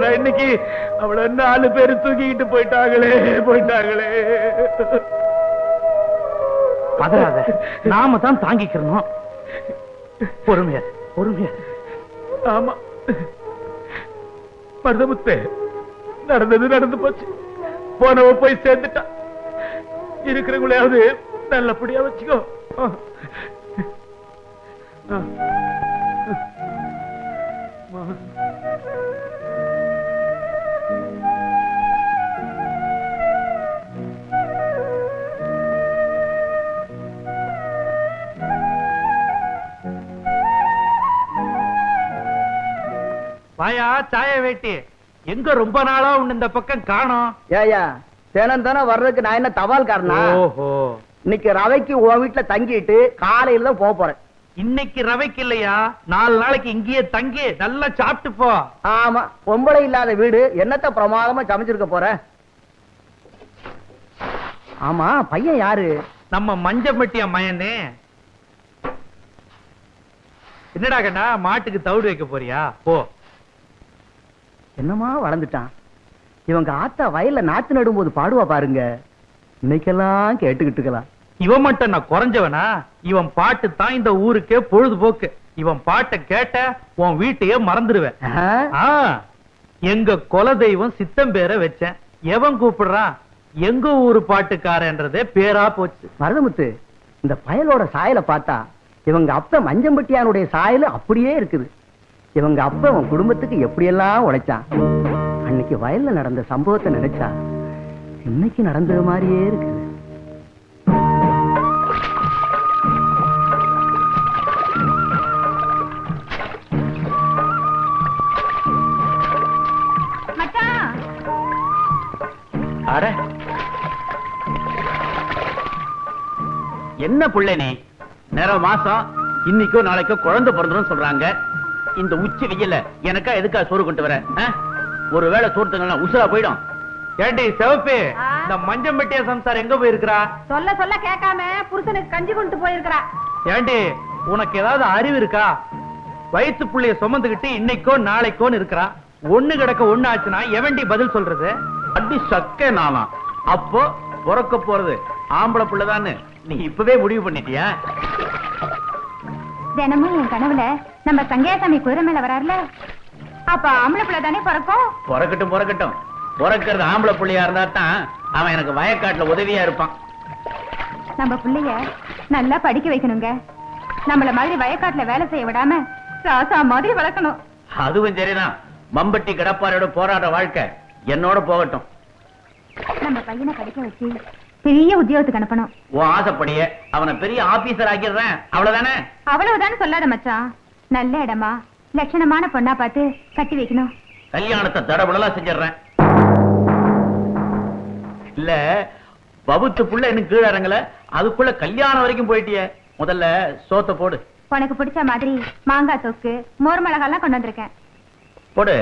ஆனா இன்னைக்கு அவள நாலு பேரு தூக்கிக்கிட்டு போயிட்டாங்களே போயிட்டாங்களே. பதறாத நாம தான் தாங்கிக்கிறணும். பொறுமையா பொறுமையா. ஆமா. மருதமுத்து நடந்தது நடந்து போச்சு. போனவ போய் சேர்ந்துட்டா. இருக்கிறவங்களையாவது நல்லபடியா வச்சுக்கோ. ஆ. வாயா சாய வேட்டி. எங்க ரொம்ப நாளா உன்னை இந்த பக்கம் காணோம்? ஏயா தினம் தினம் வர்றதுக்கு நான் என்ன தபால்காரனா? ஓஹோ. இன்னைக்கு ரவைக்கு உன் வீட்டுல தங்கிட்டு காலையில தான் போக போறேன். இன்னைக்கு ரவைக்கு இல்லையா? நாலு நாளைக்கு இங்கேயே தங்கி நல்லா சாப்பிட்டு போ. ஆமா பொம்பளை இல்லாத வீடு. என்னத்த பிரமாதமா சமைச்சிருக்க போற? ஆமா பையன் யாரு? நம்ம மஞ்சம்பட்டியா மயனே. என்னடா கண்ணா மாட்டுக்கு தவிடு வைக்க போறியா? போ. என்னமா வளர்ந்துட்டான்? இவங்க ஆத்தா வயல்ல நாத்து நடும்போது பாடுவா பாருங்க. இன்னைக்கெல்லாம் கேட்டுக்கிட்டு இருக்கலாம். இவன் மட்டும் நான் குறைஞ்சவனா? இவன் பாட்டு தான் இந்த ஊருக்கே பொழுதுபோக்கு. இவன் பாட்டை கேட்ட உன் வீட்டையே மறந்துடுவேன். எங்க குலதெய்வம் சித்தம் பேரை வச்சேன். எவன் கூப்பிடுறான்? எங்க ஊரு பாட்டுக்காரன்றதே பேரா போச்சு. மருதமுத்து இந்த பயலோட சாயலை பார்த்தா இவங்க அப்ப மஞ்சம்பட்டியானுடைய சாயல் அப்படியே இருக்குது. இவங்க அப்ப உன் குடும்பத்துக்கு எப்படியெல்லாம் உழைச்சான்? அன்னைக்கு வயல்ல நடந்த சம்பவத்தை நினைச்சா இன்னைக்கு நடந்தது மாதிரியே அட! என்ன புள்ள நீ? நேரம் மாசம் இன்னைக்கோ நாளைக்கோ குழந்தை பிறந்துரும் சொல்றாங்க. இந்த உச்சி வெயில்ல எனக்கா எதுக்கா சோறு கொண்டு வர? ஆ? ஒருவேளை சோறு தங்கலாம் உசுரா போயிடும். ஏண்டி சிவப்பு? இந்த மஞ்சம்பட்டியா சம்சார் எங்க போயிருக்கிறா? சொல்ல சொல்ல கேட்காம புருஷனுக்கு கஞ்சி கொண்டு போயிருக்கிறா. ஏண்டி உனக்கு ஏதாவது அறிவு இருக்கா? வயிற்று புள்ளைய சுமந்துகிட்டு இன்னைக்கோ நாளைக்கோன்னு இருக்கிறா. ஒண்ணு கிடக்க ஒண்ணு ஆச்சுன்னா எவன்டி பதில் சொல்றது? அடி சக்க நானா? அப்போ பிறக்க போறது ஆம்பளை புள்ளதான்னு. நீ இப்பவே முடிவு பண்ணிட்டியா? தினமும் என் கனவுல நம்ம சங்கையாசாமி குதிரை மேல வராருல? அப்ப ஆம்பளை பிள்ளை தானே பிறக்கும்? பிறக்கட்டும் பிறக்கட்டும். பிறக்கிறது ஆம்பளை புள்ளையா இருந்தா தான் அவன் எனக்கு வயக்காட்டுல உதவியா இருப்பான். நம்ம பிள்ளைய நல்லா படிக்க வைக்கணுங்க. நம்மள மாதிரி வயக்காட்டுல வேலை செய்ய விடாம ராசா மாதிரி வளர்க்கணும். அதுவும் சரிதான். மம்பட்டி கடப்பாரோட போராட்ட வாழ்க்கை என்னோட போகட்டும். நம்ம பையனை படிக்க வச்சு பெரிய உத்தியோகத்துக்கு அனுப்பணும். உன் ஆசைப்படியே அவனை பெரிய ஆபீசர் ஆக்கிடுறேன். அவ்வளவுதானே? அவ்வளவுதானே சொல்லாத மச்சான். நல்ல இடமா லட்சணமான பொண்ணா பார்த்து கட்டி வைக்கணும். கல்யாணத்தை தடபுடலா செஞ்சிடுறேன். இல்ல பவுத்து புள்ள எனக்கு கீழ இறங்கல. அதுக்குள்ள கல்யாணம் வரைக்கும் போயிட்டியே. முதல்ல சோத்த போடு. உனக்கு பிடிச்ச மாதிரி மாங்காய் தொக்கு மோர் மிளகாலாம் கொண்டு வந்திருக்கேன். போடு.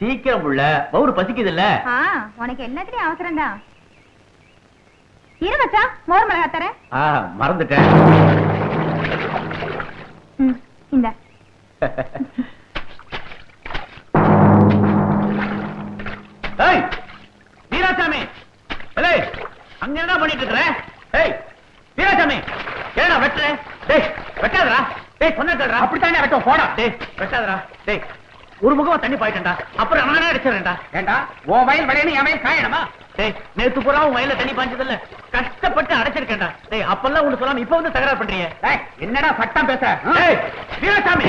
சீக்கிரம் புள்ள. பவுரு பசிக்குது இல்ல ஆ உனக்கு எல்லாத்துலயும் அவசரம் தான் இரு மச்சான் மோர் மிளகா தரேன். மறந்துட்டேன். இந்த. ஏய் வீராசாமி. அங்க என்ன பண்ணிட்டு இருக்கற ஏய் வீராசாமி. ஏடா வெட்டுற? டேய் வெட்டாதடா. டேய் சொன்னதடா அப்படித்தானே வெட்டும் போடா. டேய் வெட்டாதடா. டேய் ஒரு முகமா தண்ணி பாயிட்டேன்டா அப்புறம் நானே அடிச்சிரேன்டா ஏண்டா உன் வயல் வரையணும் என் வயல் காயணுமா? டேய் நேத்து பூரா உன் வயல்ல தண்ணி பாய்ச்சதில்ல கஷ்டப்பட்டு அடைச்சிருக்கேன்டா. டேய் அப்பெல்லாம் ஒண்ணு சொல்லாம இப்ப வந்து தகராறு பண்றீங்க. என்னடா சட்டம் பேச டேய் வீராசாமி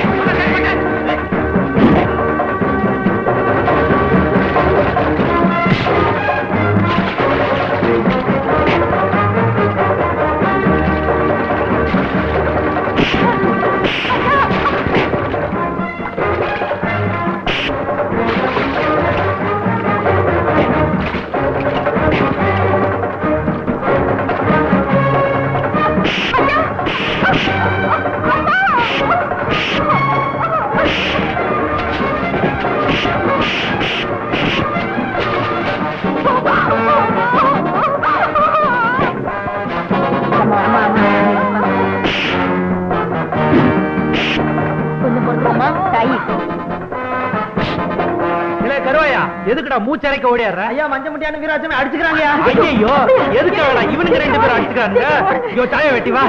எதுக்குடா மூச்சரைக்க ஓடியாடுற? ஐயா மஞ்ச முட்டியான வீராசமே அடிச்சுக்கிறாங்க. ஐயோ எதுக்காகடா இவனுக்கு ரெண்டு பேரும் அடிச்சுக்காங்க ஐயோ சாய வெட்டி வா.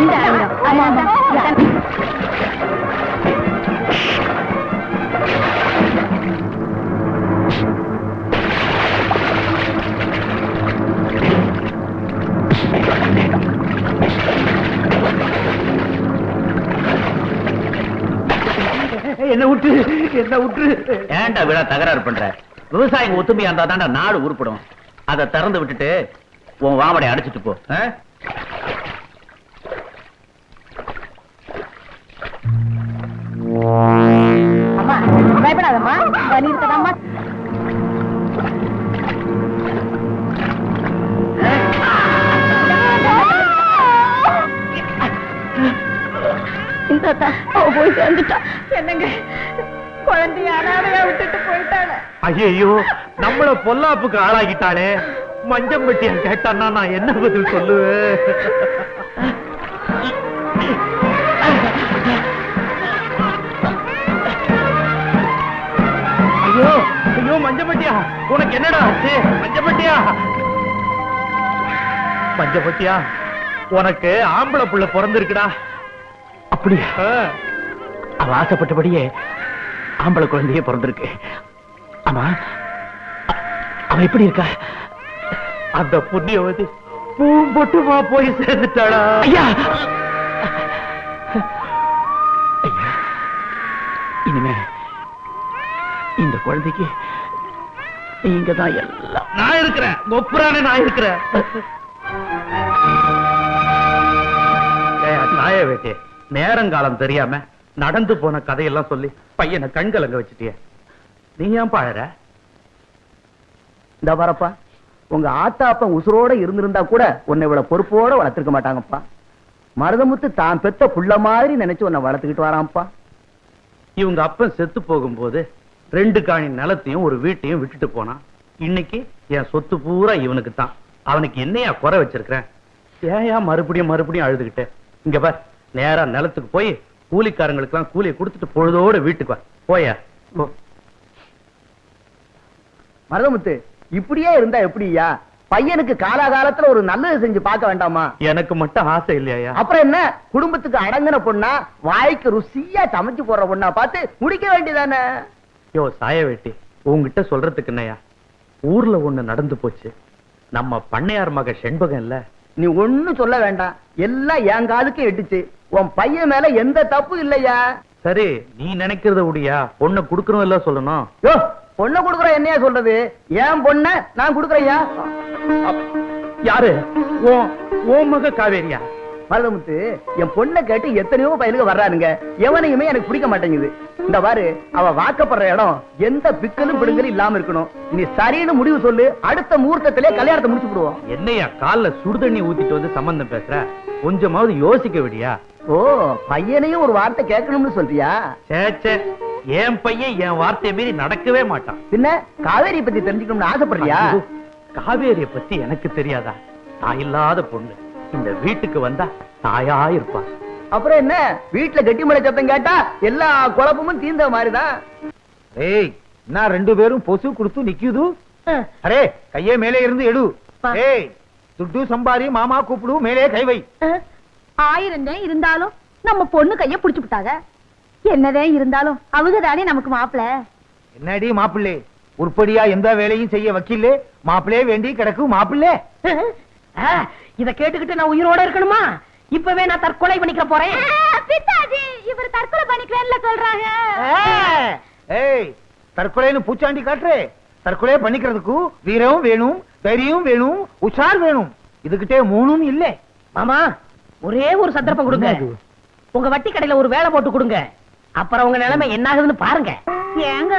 இந்த ஆயிரம். என்ன விட்டு ஏன்டா விழா தகராறு பண்ற? விவசாயிங்க ஒத்துமையா இருந்தா தான்டா நாடு உருப்படும். அதை திறந்து விட்டுட்டு உன் வாமடை அடிச்சிட்டு போ. பயப்படாதம்மா. போய் சேர்ந்துட்டா என்னங்க? குழந்தைய அனாதையா விட்டுட்டு போயிட்டாளே. ஐயோ நம்மள பொல்லாப்புக்கு ஆளாகிட்டாளே மஞ்சம்பட்டியன் கேட்டான்னா நான் என்ன பதில் சொல்லுவேன்? ஐயோ ஐயோ மஞ்சப்பட்டியா உனக்கு என்னடா ஆச்சு? மஞ்சப்பட்டியா மஞ்சப்பட்டியா உனக்கு ஆம்பளை புள்ள பிறந்திருக்குடா. அப்படியா. அவ ஆசைப்பட்டபடியே ஆம்பளை குழந்தையே பிறந்திருக்கு. ஆமா அவ எப்படி இருக்கா? அந்த புண்ணியவதி பூம்பொட்டுமா போய் சேர்ந்துட்டாளா? ஐயா! இனிமே இந்த குழந்தைக்கு நீங்க தான் எல்லாம். நான் இருக்கிறேன். கொப்புரானே நான் இருக்கிறேன். நாய வேட்டே நேரங்காலம் தெரியாம நடந்து போன கதையெல்லாம் சொல்லி. பையனை கண்கலங்க வச்சுட்டிய. நீ ஏன் பாழற? இந்த வரப்பா உங்க ஆத்தா அப்பா உசுரோட இருந்திருந்தா கூட உன்னை இவ்வளவு பொறுப்போட வளர்த்திருக்க மாட்டாங்கப்பா. மருதமுத்து தான் பெத்த புள்ள மாதிரி நினைச்சு உன்னை வளர்த்துக்கிட்டு வரான்ப்பா. இவங்க அப்பன் செத்து போகும்போது ரெண்டு காணி நிலத்தையும் ஒரு வீட்டையும் விட்டுட்டு போனான். இன்னைக்கு என் சொத்து பூரா இவனுக்கு தான். அவனுக்கு என்னையா குறை வச்சிருக்கிறேன் ஏன் மறுபடியும் மறுபடியும் அழுதுகிட்டேன் இங்க பார் நேரா நிலத்துக்கு போய் கூலிக்காரங்களுக்கு எல்லாம் கூலியை கொடுத்துட்டு பொழுதோட வீட்டுக்கு வா. போயா? மருதமுத்து இப்படியே இருந்தா எப்படியா பையனுக்கு காலாகாலத்துல ஒரு நல்லது செஞ்சு பார்க்க வேண்டாமா? எனக்கு மட்டும் ஆசை இல்லையா அப்புறம் என்ன? குடும்பத்துக்கு அடங்கின பொண்ணா வாய்க்கு ருசியா சமைச்சு போடுற பொண்ணா பார்த்து முடிக்க வேண்டியதானே? யோ சாய வேட்டி உன்கிட்ட சொல்றதுக்கு என்னையா ஊர்ல ஒண்ணு நடந்து போச்சு. நம்ம பண்ணையார் மக செண்பகம் இல்ல? நீ ஒண்ணும் சொல்ல வேண்டாம். எல்லாம் என் காதுக்கு எட்டுச்சு உன் பையன் மேல எந்த தப்பு இல்லையா? சரி நீ நினைக்கிறத உடியா பொண்ணை குடுக்கணும் இல்ல சொல்லணும்? யோ பொண்ணை கொடுக்குற என்னையா சொல்றது? என் பொண்ண நான் கொடுக்குறையா யாரு? ஓ ஓ மக காவேரியா? மருதமுத்து என் பொண்ணை கேட்டு எத்தனையோ பையனுக்கு வர்றானுங்க. எவனையுமே எனக்கு பிடிக்க மாட்டேங்குது. இந்த பாரு அவ வாக்கப்படுற இடம் எந்த பிக்கலும் பிடுங்கலும் இல்லாம இருக்கணும். நீ சரின்னு முடிவு சொல்லு அடுத்த முகூர்த்தத்திலே கல்யாணத்தை முடிச்சு விடுவோம். என்னையா கால்ல சுடுதண்ணி ஊத்திட்டு வந்து சம்பந்தம் பேசுற? கொஞ்சமாவது யோசிக்க விடியா? ஓ பையனையும் ஒரு வார்த்தை கேட்கணும்னு சொல்றியா? சேச்சே என் பையன் என் வார்த்தையை மீறி நடக்கவே மாட்டான். பின்ன காவேரி பத்தி தெரிஞ்சுக்கணும்னு ஆசைப்படுறியா? காவேரிய பத்தி எனக்கு தெரியாதா? தாயில்லாத பொண்ணு. இந்த வீட்டுக்கு வந்தா தாயா இருப்பா. அப்புறம் என்ன? வீட்டுல கெட்டி மலை சத்தம் கேட்டா எல்லா குழப்பமும் தீர்ந்த மாதிரிதான். ஏய் நான் ரெண்டு பேரும் பொசு கொடுத்து நிக்குது? அரே கையே மேலே இருந்து எடு. ஏய் துட்டு சம்பாரி மாமா கூப்பிடு மேலே கை வை. ஆயிரம் தான் இருந்தாலும் நம்ம பொண்ணு கைய புடிச்சு விட்டாங்க என்னதே இருந்தாலும் அவங்க தானே நமக்கு மாப்பிள என்னடி மாப்பிள்ளை? உருப்படியா எந்த வேலையும் செய்ய வக்கீல்லே? மாப்பிள்ளே வேண்டி கிடக்கு மாப்பிள்ளே. இத கேட்டுக்கிட்டு நான் உயிரோட இருக்கணுமா? இப்பவே நான் தற்கொலை பண்ணிக்க போறேன். பித்தாஜி இவர் தற்கொலை பண்ணிக்கிறேன்ல சொல்றாங்க. ஏய் தற்கொலைன்னு பூச்சாண்டி காட்டுறே. தற்கொலை பண்ணிக்கிறதுக்கு வீரம் வேணும் தைரியம் வேணும் உஷார் வேணும். இதுகிட்டே மூணும் இல்ல. மாமா ஒரே ஒரு சந்தர்ப்பம் கொடுங்க. உங்க வட்டி கடையில ஒரு வேலை போட்டு கொடுங்க. அப்புறம் உங்க நிலைமை என்ன ஆகுதுன்னு பாருங்க. ஏங்க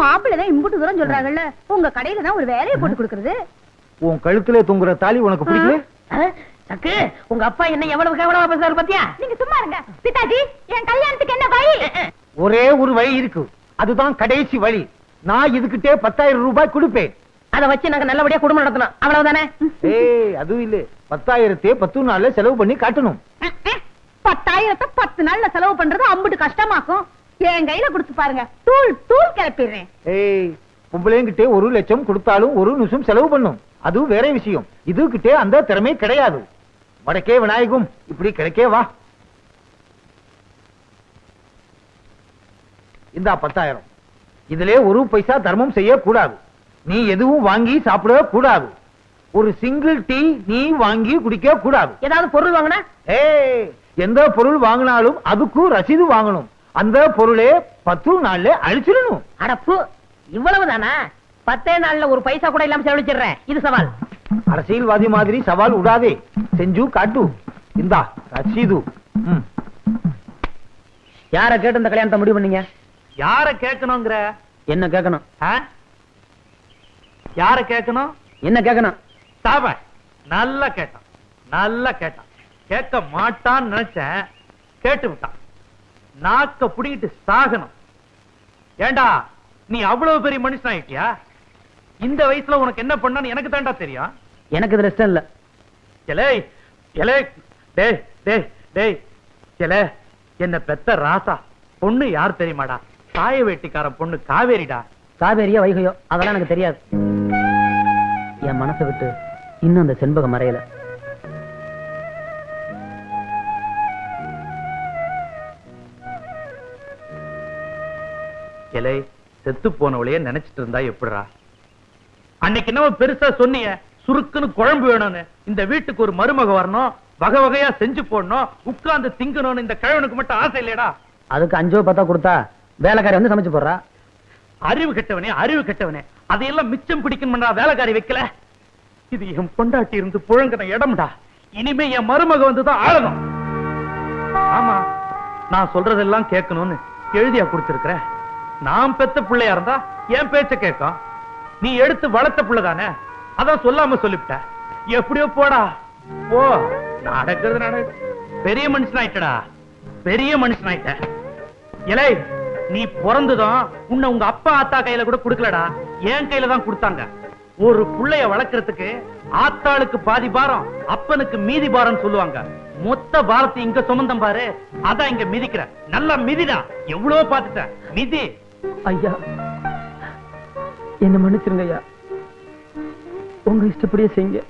மாப்பிள்ளை தான் இம்புட்டு தூரம் சொல்றாங்கல்ல. உங்க கடையில தான் ஒரு வேலையை போட்டு கொடுக்கறது. உன் கழுத்துல தொங்குற தாலி உனக்கு பிடிக்கல? சக்கு உங்க அப்பா என்ன எவ்வளவு கேவலமா பேசுறாரு பாத்தியா? நீங்க சும்மா இருங்க. பித்தாஜி என் கல்யாணத்துக்கு என்ன வழி? ஒரே ஒரு வழி இருக்கு. அதுதான் கடைசி வழி. நான் இதுகிட்டே பத்தாயிரம் ரூபாய் கொடுப்பேன். அத வச்சு நாங்க நல்லபடியா குடும்பம் நடத்தணும். அவ்வளவுதானே? ஏய் அதுவும் இல்ல. பத்தாயிரத்தே பத்து நாள்ல செலவு பண்ணி காட்டணும். பத்தாயிரத்தை பத்து நாள்ல செலவு பண்றது அம்புட்டு கஷ்டமாக்கும். என் கையில கொடுத்து பாருங்க. தூள் தூள் கிளப்பிடுறேன். ஏய் பொம்பளைங்கிட்டே ஒரு லட்சம் கொடுத்தாலும் ஒரு நிமிஷம் செலவு பண்ணும். அதுவும் வேற விஷயம். இதுகிட்டே அந்த திறமை கிடையாது. வடக்கே விநாயகம் இப்படி கிடைக்கே வா. இந்தா பத்தாயிரம். இதிலே ஒரு பைசா தர்மம் செய்ய கூடாது நீ எதுவும் வாங்கி சாப்பிட கூடாது ஒரு சிங்கிள் டீ நீ வாங்கி குடிக்க கூடாது ஏதாவது பொருள் வாங்கினா? ஏய் எந்த பொருள் வாங்கினாலும் அதுக்கும் ரசீது வாங்கணும். அந்த பொருளே பத்து நாள்ல அழிச்சிடணும். அடப்பு இவ்வளவுதானா? பத்தே நாள்ல ஒரு பைசா கூட இல்லாம செலவழிச்சிடுறேன். இது சவால். அரசியல்வாதி மாதிரி சவால் விடாதே செஞ்சு காட்டு. இந்தா ரசீது. யார கேட்டு இந்த கல்யாணத்தை முடிவு பண்ணீங்க? யார கேட்கணுங்கிற? என்ன கேட்கணும்? யார கேட்கணும்? என்ன கேட்கணும்? சாப நல்லா கேட்டான். நல்லா கேட்டான். கேட்க மாட்டான்னு நினைச்சேன். கேட்டு விட்டான். நாக்க புடிங்கிட்டு சாகணும். ஏண்டா நீ அவ்வளவு பெரிய மனுஷன் ஆயிட்டியா இந்த வயசுல உனக்கு என்ன பண்ணான்னு எனக்கு தாண்டா தெரியும். எனக்கு இதுல இஷ்டம் இல்ல. எலே எலே டேய் டேய் டேய் எலே என்ன பெத்த ராசா பொண்ணு யார் தெரியுமாடா? சாய வேட்டிக்காரன் பொண்ணு காவேரிடா. காவேரியா வைகையோ? அதெல்லாம் எனக்கு தெரியாது. என் மனசை விட்டு இன்னும் அந்த செண்பகம் மறையல. எலே செத்து போனவளையே நினைச்சிட்டு இருந்தா எப்படிடா? அன்னைக்கு என்னவோ பெருசா சொன்னீங்க சுருக்குன்னு குழம்பு வேணும்னு. இந்த வீட்டுக்கு ஒரு மருமக வரணும் வகை வகையா செஞ்சு போடணும் உட்கார்ந்து திங்கணும்னு இந்த கிழவனுக்கு மட்டும் ஆசை இல்லையடா. அதுக்கு அஞ்சோ பத்தா கொடுத்தா வேலைக்காரி வந்து சமைச்சு போடுறா. அறிவு கெட்டவனே அறிவு கெட்டவனே. அதையெல்லாம் மிச்சம் பிடிக்கணும்டா வேலைக்காரி வைக்கல. இது என் பொண்டாட்டி இருந்து புழங்கின இடம்டா. இனிமே என் மருமக வந்துதான் ஆளணும். ஆமா நான் சொல்றதெல்லாம் கேட்கணும்னு எழுதியா கொடுத்திருக்கிற நான் பெத்த பிள்ளையா இருந்தா என் பேச்ச கேட்கும். நீ எடுத்து வளர்த்த பிள்ளைதானே அதான் சொல்லாம சொல்லிவிட்ட. எப்படியோ போடா. போ. நடக்கிறது நடக்குது பெரிய மனுஷன் ஆயிட்டடா பெரிய மனுஷன் ஆயிட்ட இலை நீ பிறந்ததும் உன்னை உங்க அப்பா ஆத்தா கையில கூட கொடுக்கலடா. என் கையில தான் கொடுத்தாங்க. ஒரு புள்ளைய வளர்க்கறதுக்கு ஆத்தாளுக்கு பாதி பாரம் அப்பனுக்கு மீதி பாரம் சொல்லுவாங்க. மொத்த பாரத்தை இங்க சுமந்தம் பாரு. அதான் இங்க மிதிக்கிற. நல்லா மிதிடா. எவ்வளவு பாத்துட்ட மிதி. ஐயா. என்ன மன்னிச்சிருங்க ஐயா உங்க இஷ்டப்படியே செய்யுங்க.